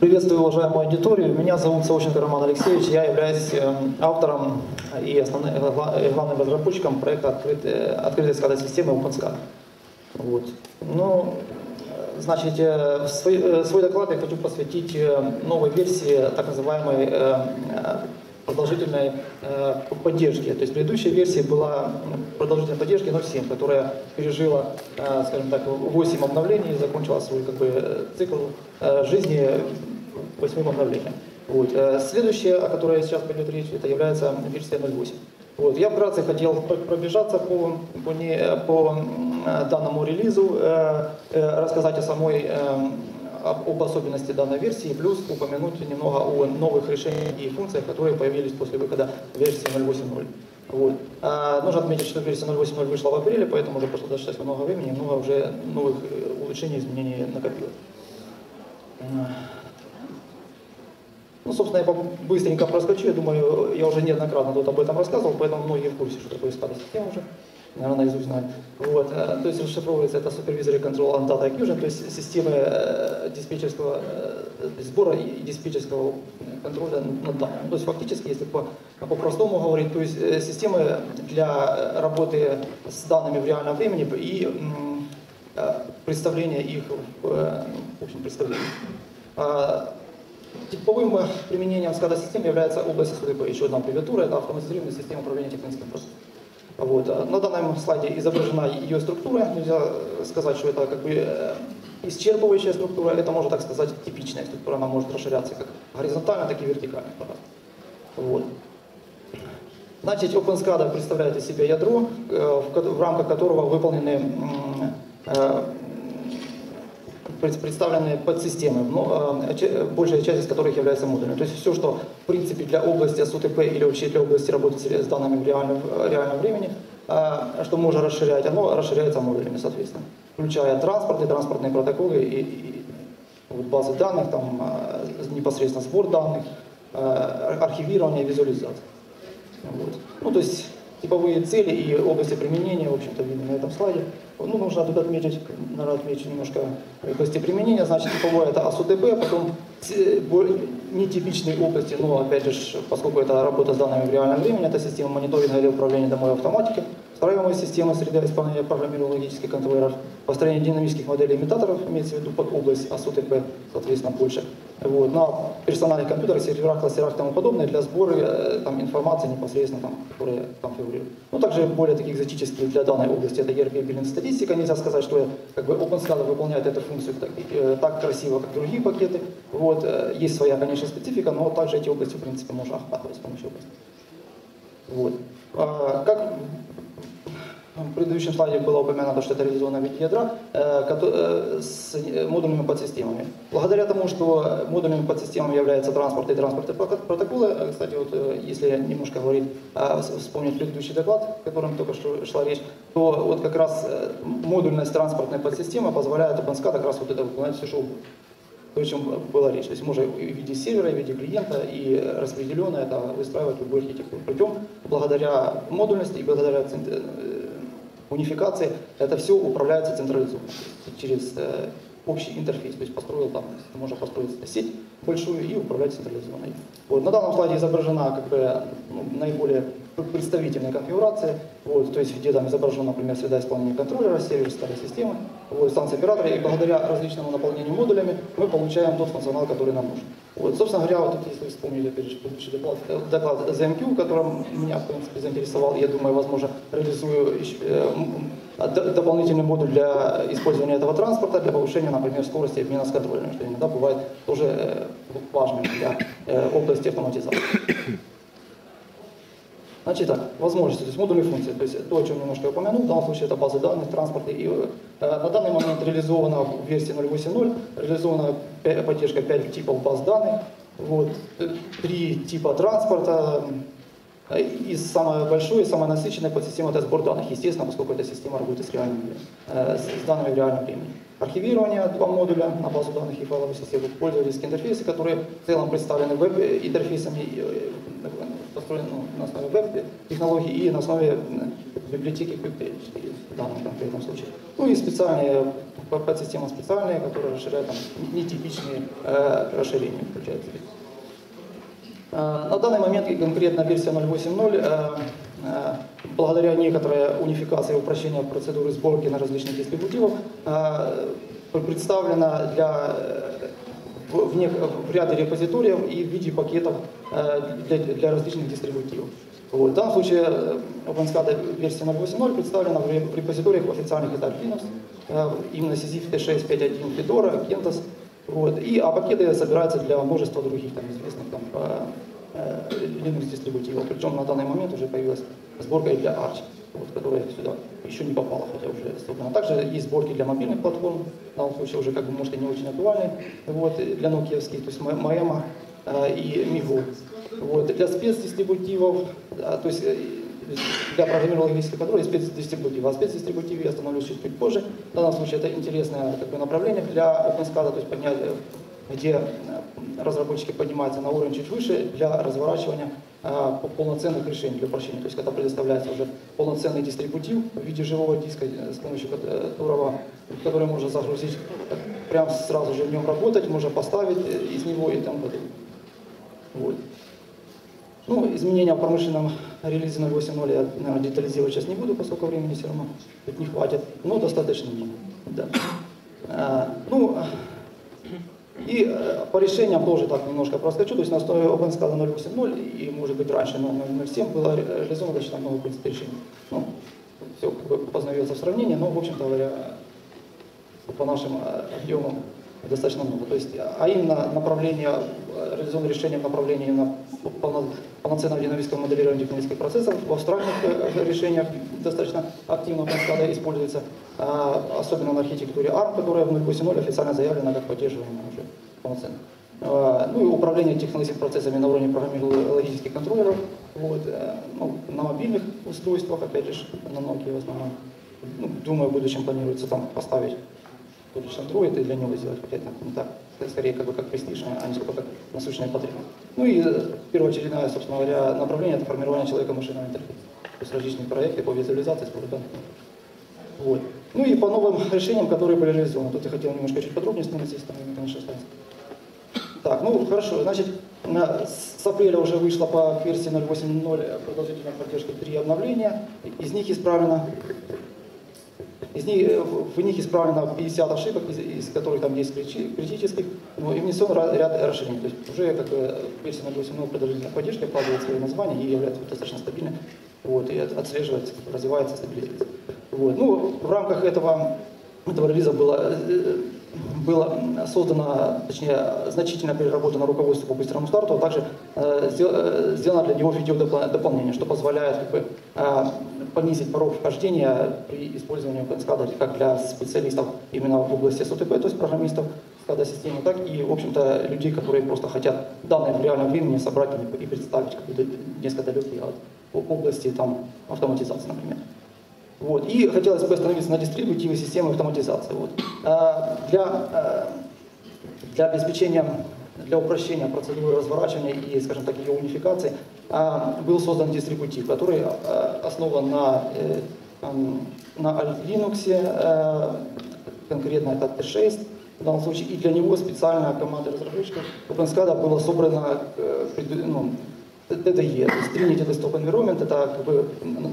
Приветствую уважаемую аудиторию. Меня зовут Саученко Роман Алексеевич. Я являюсь э, автором и основным, э, главным разработчиком проекта открыт, э, открытой SCADA системы OpenSCADA. Вот. Ну, значит, свой, свой доклад я хочу посвятить новой версии так называемой продолжительной э, поддержки. То есть предыдущая версия была продолжительной поддержки 0.7, которая пережила, э, скажем так, 8 обновлений и закончила свой как бы, цикл э, жизни 8 обновлением. Вот. Э, следующая, о которой сейчас пойдет речь, это является версия 0.8. Вот. Я вкратце хотел пробежаться по, по, не, по данному релизу, э, э, рассказать о самой э, об особенности данной версии, плюс упомянуть немного о новых решениях и функциях, которые появились после выхода версии 0.8.0. Вот. А, нужно отметить, что версия 0.8.0 вышла в апреле, поэтому уже прошло достаточно много времени, много уже новых э, улучшений, изменений накопилось. Ну, собственно, я быстренько проскочу, я думаю, я уже неоднократно тут об этом рассказывал, поэтому многие в курсе, что такое SCADA система уже наверное, наизусть знают. Вот. Э, то есть расшифровывается это Supervisory Control and Data Acquisition, то есть системы э, диспетчерского э, сбора и диспетчерского контроля над данными. То есть фактически, если по, по-простому говорить, то есть системы для работы с данными в реальном времени и представления их в, общем представлении. А, типовым применением SCADA системы является область СУДП, еще одна аббревиатура, это автоматизированная система управления техническим процессом. Вот. Э, на данном слайде изображена ее структура. Нельзя сказать, что это как бы э, исчерпывающая структура, это можно так сказать типичная структура, она может расширяться как горизонтально, так и вертикально. Вот. Значит, OpenSCADA представляет из себя ядро, э, в рамках которого выполнены представлены подсистемы, но, большая часть из которых является модулем. То есть все, что в принципе для области СУТП или вообще для области работы с данными в реальном, реальном времени, что можно расширять, оно расширяется модулями, соответственно, включая транспорт и транспортные протоколы и, и базы данных, там, непосредственно сбор данных, архивирование, визуализация. Вот. Ну, то есть типовые цели и области применения, в общем-то, видно на этом слайде. Ну, нужно тут отметить, наверное, отмечу немножко области применения. Значит, типовое это АСУТП, потом нетипичные области, но, опять же, поскольку это работа с данными в реальном времени, это система мониторинга или управления домой автоматики, Строимая система среда исполнения программирования логических контроллеров, построение динамических моделей имитаторов, имеется в виду под область АСУТП, соответственно, больше. Вот, на персональных компьютерах, серверах, кластерах и тому подобное для сбора э, там, информации непосредственно, там, которая там фигурирует. Ну, также более такие экзотические для данной области, это ERP билинг статистика. Нельзя сказать, что как бы OpenSCADA выполняет эту функцию так, э, так красиво, как другие пакеты. Вот, э, есть своя, конечно, специфика, но также эти области, в принципе, можно охватывать с помощью области. Вот. А, как в предыдущем слайде было упомянуто, что это реализовано в виде ядра э, э, с модулями подсистемами. Благодаря тому, что модулями подсистемами являются транспорт и транспортные протоколы, э, кстати, вот если немножко говорить, вспомнить предыдущий доклад, о котором только что шла речь, то вот как раз модульность транспортной подсистемы позволяет OpenSCAD как раз вот это выполнять все, что. То, о чем была речь. То есть можно в виде сервера, в виде клиента и распределенно это выстраивать любую архитектуру. Причем благодаря модульности и благодаря унификации, это все управляется централизованно, через э, общий интерфейс, то есть построил там, можно построить сеть большую и управлять централизованной. Вот, на данном слайде изображена как бы ну, наиболее представительная конфигурация, вот, то есть где там изображена, например, среда исполнения контроллера, сервер старой системы, вот, станция оператора, и благодаря различному наполнению модулями мы получаем тот функционал, который нам нужен. Вот, собственно говоря, вот тут, если вы вспомнили, опять же, предыдущий доклад, э, доклад ZMQ, которым меня, в принципе, заинтересовал, я думаю, возможно, реализую э, дополнительный модуль для использования этого транспорта, для повышения, например, скорости обмена с контроллером, что иногда бывает тоже э, важным для э, области автоматизации. Значит так, возможности, то есть модульные функции, то есть то, о чем немножко я упомянул, в данном случае это базы данных, транспорт. И э, на данный момент реализована в версии 0.8.0, реализована поддержка 5 типов баз данных, вот, три типа транспорта, э, и самое большое, и самое насыщенное подсистема это сбор данных, естественно, поскольку эта система работает с, реальным, э, с данными в реальном времени. Архивирование, два модуля на базу данных и файловой системы, пользовательские интерфейсы, которые в целом представлены веб-интерфейсами, э, построены ну, на основе веб-технологий и на основе библиотеки QuickTech. в данном конкретном случае. Ну и специальные, подсистемы специальные, которые расширяют там, нетипичные э, расширения, включаются. Э, на данный момент конкретно версия 0.8.0 э, э, благодаря некоторой унификации и упрощению процедуры сборки на различных дистрибутивов представлена для, в, не, в ряде репозиториев и в виде пакетов для, для различных дистрибутивов. Вот. В данном случае OpenSCADA версия 0.8.0 представлена в репозиториях в официальных этапах Linux, именно SysIF T6, 5.1, Fedora, CentOS, вот. И, а пакеты собираются для множества других там, известных там, э, Linux дистрибутивов. Причем на данный момент уже появилась сборка и для Arch, вот, которая сюда еще не попала, хотя уже создана. Также есть сборки для мобильных платформ, в данном случае уже как бы может и не очень актуальны, вот, для нокиевских, то есть Maema э, и Migo. Вот. Для спецдистрибутивов, то есть э, для программирования логической контроля и спецдистрибутива. О спецдистрибутиве я остановлюсь чуть чуть позже. В данном случае это интересное такое направление для OpenSCADA, то есть поднять, где разработчики поднимаются на уровень чуть выше для разворачивания а, полноценных решений для упрощения. То есть когда предоставляется уже полноценный дистрибутив в виде живого диска, с помощью которого, который можно загрузить, прям сразу же в нем работать, можно поставить из него и там. Вот. Ну, изменения в промышленном релизе 0.8.0 я, наверное, детализировать сейчас не буду, поскольку времени все равно тут не хватит, но достаточно. Да. А, ну, и э, по решениям тоже так немножко проскочу, то есть на основе OpenSCADA 0.8.0 и, может быть, раньше 0.0.7 было реализовано достаточно много принципов решений. Ну, все как бы познается в сравнении, но, в общем-то говоря, по нашим э, объемам достаточно много. То есть, а именно направление, реализованное решение в направлении на полноценного динамического моделирования динамических процессов в австральных э, решениях достаточно активно Паскада используется, а, особенно на архитектуре ARM, которая в 0.8.0 официально заявлена как поддерживаемая уже полноценно. А, ну и управление технологическими процессами на уровне программирования логических контроллеров, вот, э, ну, на мобильных устройствах, опять же, на Nokia в основном. Ну, думаю, в будущем планируется там поставить лишь Android и для него сделать, хотя это не так, скорее как бы как престижное, а не сколько как насущная потребность. Ну и э, первоочередное, собственно говоря, направление это формирование человека-машинного интерфейса. То есть различные проекты по визуализации, данных. Вот. Ну и по новым решениям, которые были реализованы. Тут я хотел немножко чуть подробнее остановиться, если там, конечно, останется. Так, ну хорошо, значит, с апреля уже вышло по версии 0.8.0 продолжительная поддержка три обновления. Из них исправлено из них, э, в них исправлено 50 ошибок, из, из которых там есть критических, ну, и внесен ряд расширений. То есть уже как бы версия 0.8.0 продолжительной поддержки вкладывает свое название и является достаточно стабильной, вот, и отслеживается, развивается, стабилизируется. Вот. Ну, в рамках этого, этого релиза было э, было создано, точнее, значительно переработано руководство по быстрому старту, а также э, э сделано для него видеодополнение, что позволяет как бы, э, понизить порог вхождения при использовании OpenSCADA как для специалистов именно в области СОТП, то есть программистов SCADA системы, так и, в общем-то, людей, которые просто хотят данные в реальном времени собрать и представить несколько далекие от области там, автоматизации, например. Вот. И хотелось бы остановиться на дистрибутиве системы автоматизации. Вот. А, для, а, для обеспечения, для упрощения процедуры разворачивания и, скажем так, ее унификации а, был создан дистрибутив, который основан на, э, на Linux, э, конкретно это T6, в данном случае, и для него специальная команда разработчиков OpenSCADA была собрана э, ну, TDE, то есть Trinity Desktop Environment, это как бы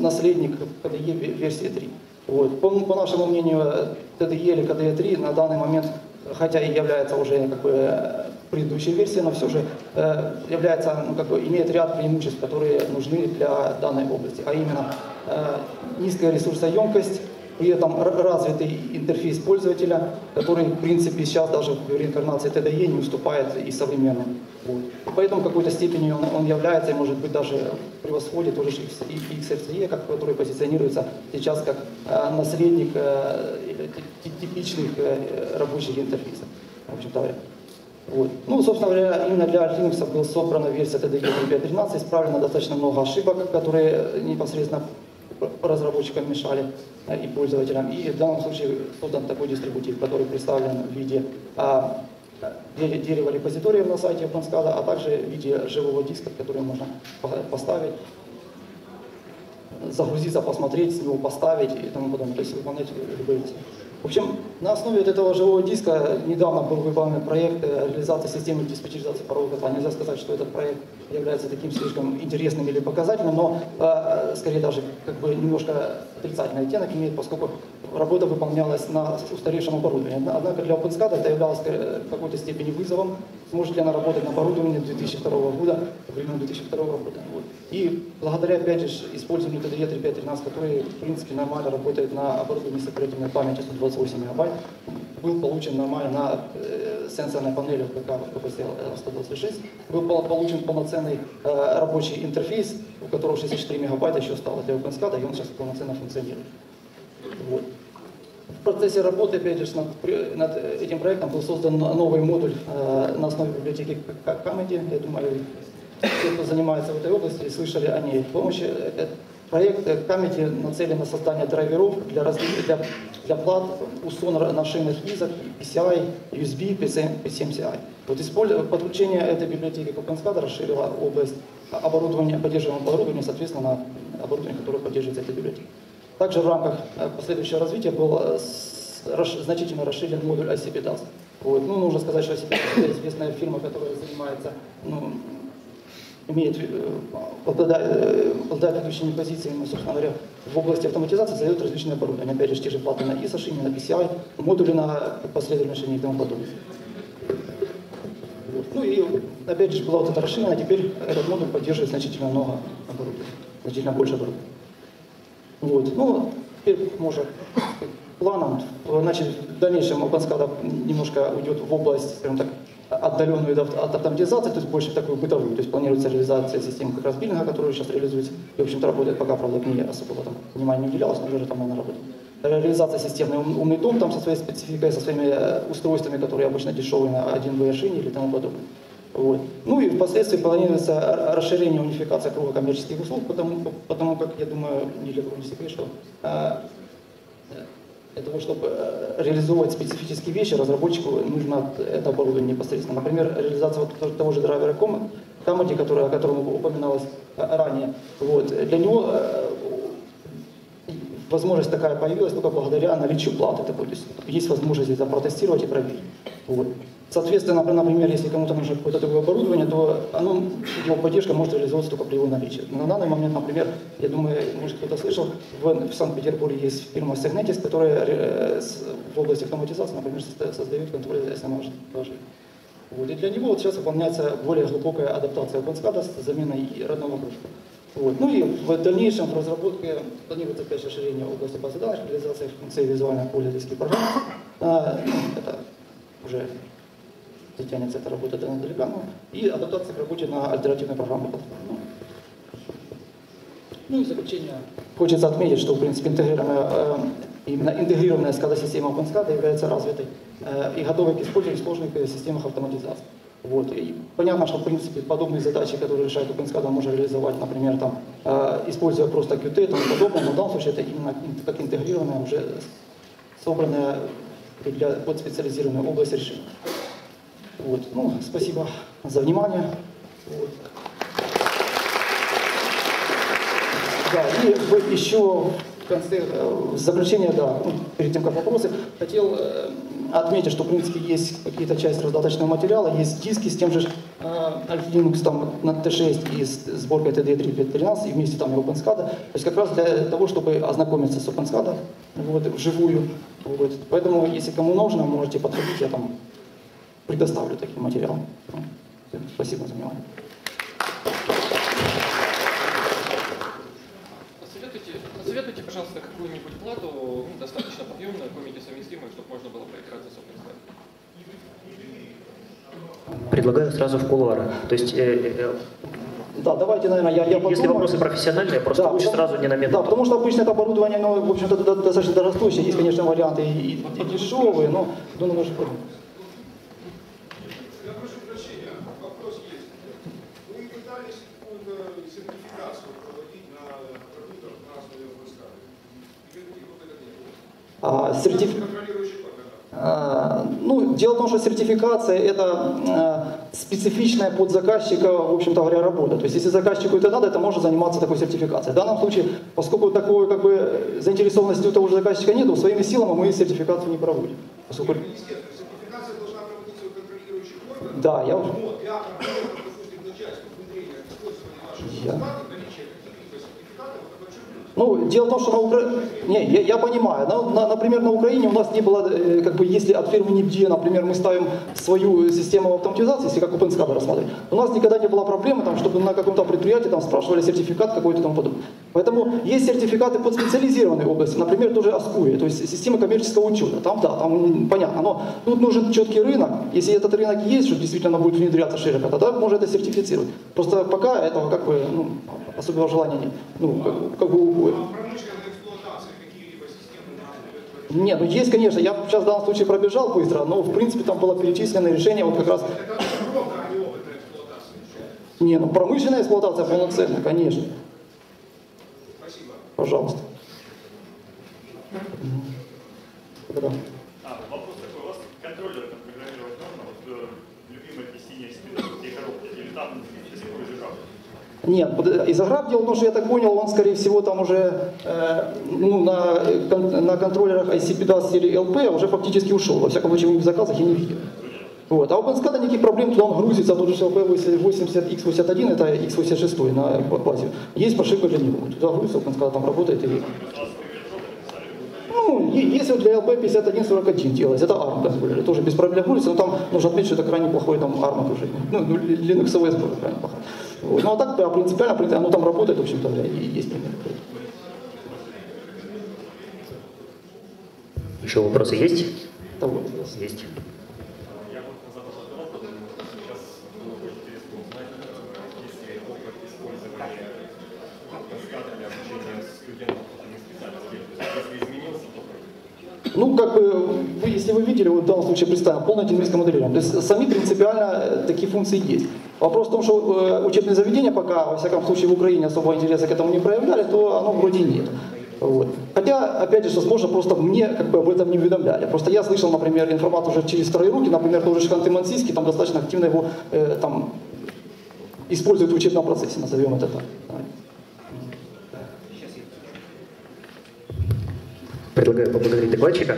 наследник KDE версии 3. Вот. По, по нашему мнению, TDE или KDE 3 на данный момент, хотя и является уже как бы предыдущей версией, но все же э, является, ну, как бы, имеет ряд преимуществ, которые нужны для данной области, а именно э, низкая ресурсоемкость, при этом развитый интерфейс пользователя, который, в принципе, сейчас даже в реинкарнации TDE не уступает и современным. Вот. Поэтому в какой-то степени он, он является, и может быть даже превосходит уже XFCE, как, который позиционируется сейчас как э, наследник э, типичных э, рабочих интерфейсов. В общем-то, вот. Ну, собственно говоря, именно для Linux была собрана версия TDE 5.13, исправлено достаточно много ошибок, которые непосредственно разработчикам мешали э, и пользователям. И в данном случае создан такой дистрибутив, который представлен в виде а, дерева репозиториев на сайте OpenSCADA, а также в виде живого диска, который можно поставить загрузиться, посмотреть, с него поставить и тому подобное, то есть выполнять любые. В общем, на основе вот этого живого диска недавно был выполнен проект э, реализации системы диспетчеризации парового котла. Нельзя сказать, что этот проект является таким слишком интересным или показательным, но э, скорее даже как бы немножко отрицательный оттенок имеет, поскольку работа выполнялась на устаревшем оборудовании. Однако для OpenSCAD это являлось э, в какой-то степени вызовом, сможет ли она работать на оборудовании 2002 года, времен 2002 года. Вот. И благодаря, опять же, использованию TDE 3513, который, в принципе, нормально работает на оборудовании с оперативной памятью 128 мегабайт, был получен нормально на э, сенсорной панели ПК PPCL 126, был получен полноценный э, рабочий интерфейс, у которого 64 мегабайта еще стало для OpenSCAD, и он сейчас полноценно функционирует. Вот. В процессе работы, опять же, над, над этим проектом был создан новый модуль э, на основе библиотеки Comedy. Я думаю, те, кто занимается в этой области, слышали о ней. Помощи, э, проект Comedy нацелен на создание драйверов для, для, для плат УСОН на шинных визах, PCI, USB, PCM, PCMCI. Вот использование, подключение этой библиотеки к OpenSCAD расширило область оборудования, поддерживаемого оборудования, соответственно, на оборудование, которое поддерживается этой библиотекой. Также в рамках э, последующего развития был э, значительно расширен модуль ICP DAS. Вот. Ну, нужно сказать, что ICP это известная фирма, которая занимается, ну, имеет, э, обладает, обладает ведущими позициями, собственно говоря, в области автоматизации, создает различные оборудования. Опять же, те же платы на ISO шине, на PCI, модули на последовательной шине и тому подобное. Ну и опять же была вот эта расширена, а теперь этот модуль поддерживает значительно много оборудования, значительно больше оборудования. Вот. Ну, теперь может планом, значит, в дальнейшем OpenSCADA немножко уйдет в область, скажем так, отдаленную от автоматизации, то есть больше такую бытовую. То есть планируется реализация системы как раз биллинга, которая сейчас реализуется. И, в общем-то, работает пока, правда, к ней особо там внимания не уделялось, но уже там она работает. Реализация системы умный дом там со своей спецификой, со своими э, устройствами, которые обычно дешевые на один вершине или тому подобное. Вот. Ну и впоследствии планируется расширение унификации круга коммерческих услуг, потому, потому как, я думаю, не для секрет, что для того, чтобы э, реализовывать специфические вещи, разработчику нужно это оборудование непосредственно. Например, реализация вот того же драйвера Comedy, который, о котором упоминалось э, ранее. Вот. Для него э, возможность такая появилась только благодаря наличию платы такой. То есть есть возможность это протестировать и проверить. Вот. Соответственно, например, если кому-то нужно какое-то такое оборудование, то оно, его поддержка может реализовываться только при его наличии. На данный момент, например, я думаю, может кто-то слышал, в, в Санкт-Петербурге есть фирма Segnetis, которая э, в области автоматизации, например, создает контроль положений. Вот. И для него вот сейчас выполняется более глубокая адаптация OpenSCADA с заменой родного кружка. Вот. Ну и в дальнейшем в разработке планируется опять расширение области базы данных, реализация функций визуальных пользовательских программ. А, это уже затянется эта работа далеко, ну, и адаптация к работе на альтернативной программной платформе. Ну и в заключение хочется отметить, что в принципе интегрированная, э, именно интегрированная SCADA-система OpenSCADA является развитой э, и готовой к использованию в сложных системах автоматизации. Вот. И понятно, что в принципе подобные задачи, которые решает OpenSCADA, можно реализовать, например, там, э, используя просто Qt и тому подобное, но в данном случае это именно как интегрированная, уже собранная для под специализированную область решения. Вот. Ну, спасибо за внимание. Вот. Да, и еще в конце, э, в заключение, да, ну, перед тем, как вопросы, хотел э, отметить, что, в принципе, есть какие-то части раздаточного материала, есть диски с тем же э, Linux там, на T6 и с сборкой TD313, и вместе там и OpenSCADA. То есть как раз для того, чтобы ознакомиться с OpenSCADA вот, вживую. Вот. Поэтому, если кому нужно, можете подходить, я там предоставлю таким материалом. Спасибо за внимание. Пожалуйста, какую-нибудь плату, ну, достаточно подъемную, какую-нибудь совместимую, чтобы можно было поиграться с. Предлагаю сразу в кулуары. То есть э, э, э да, давайте, наверное, я, я Если вопросы профессиональные, просто да, лучше сразу не на минуту. Да, потому что обычно это оборудование, ну, в общем-то, достаточно дорогостоящее. Есть, конечно, варианты и, и, и дешевые, но думаю, что сертификация – это а, специфичная под заказчика, в общем-то говоря, работа. То есть если заказчику это надо, это может заниматься такой сертификацией. В данном случае, поскольку такой как бы заинтересованности у того же заказчика нет, своими силами мы сертификацию не проводим. Поскольку... Да, я уже... Но Ну, дело в том, что на Украине, не, я, я понимаю, на, на- например, на Украине у нас не было, э, как бы, если от фирмы нигде, например, мы ставим свою систему автоматизации, если как OpenSCADA рассматривать, у нас никогда не было проблемы, там, чтобы на каком-то предприятии там, спрашивали сертификат какой-то и тому подобное. Поэтому есть сертификаты под специализированные области, например, тоже АСКУИ, то есть система коммерческого учета. Там, да, там понятно, но тут нужен четкий рынок. Если этот рынок есть, что действительно будет внедряться широко, тогда можно это сертифицировать. Просто пока этого как бы ну, особого желания нет. Ну, как, как бы промышленная нет, ну есть, конечно, я сейчас в данном случае пробежал быстро, но в принципе там было перечислено решение вот как раз... Не, ну промышленная эксплуатация полноценная, конечно. Спасибо. Пожалуйста. А, вопрос такой, у вас контроллер там программировать можно? Вот э, любимые эти синие спидовские коробки, или там языковый жигав? Нет, изограф дело в том, что я так понял, он, скорее всего, там уже э, ну, на, э, на контроллерах ICP-DAS серии LP уже фактически ушел. Во всяком случае, в заказах я не видел. Вот. А у OpenSCADA никаких проблем, туда он грузится, тот же LP 80 X81, это X86 на базе. Есть прошивка для него. Туда грузится, OpenSCADA там работает. И... Если для LP 5141 делать, это ARM контроллеры, тоже без проблем грузится, но там нужно отметить, что это крайне плохое там ARM окружение. Ну, ну, Linux OS тоже крайне плохо. Вот. Ну а так, да, принципиально, принципе, оно там работает, в общем-то, да, и есть пример. Еще вопросы есть? Да, вот. Есть. Я вот задал этот вопрос, потому что сейчас было бы интересно узнать, э, есть ли опыт использования раската для обучения студентов этими специальностями. То есть если изменился опыт, Ну, как бы, вы, если вы видели, вот в данном случае представим, полное динамическое моделирование. То есть сами принципиально э, такие функции есть. Вопрос в том, что э, учебные заведения пока, во всяком случае, в Украине особого интереса к этому не проявляли, то оно вроде нет. Вот. Хотя, опять же, возможно, просто мне как бы об этом не уведомляли. Просто я слышал, например, информацию уже через вторые руки, например, тоже Шханты-Мансийский, там достаточно активно его э, там, используют в учебном процессе, назовем это так. Предлагаю поблагодарить докладчика.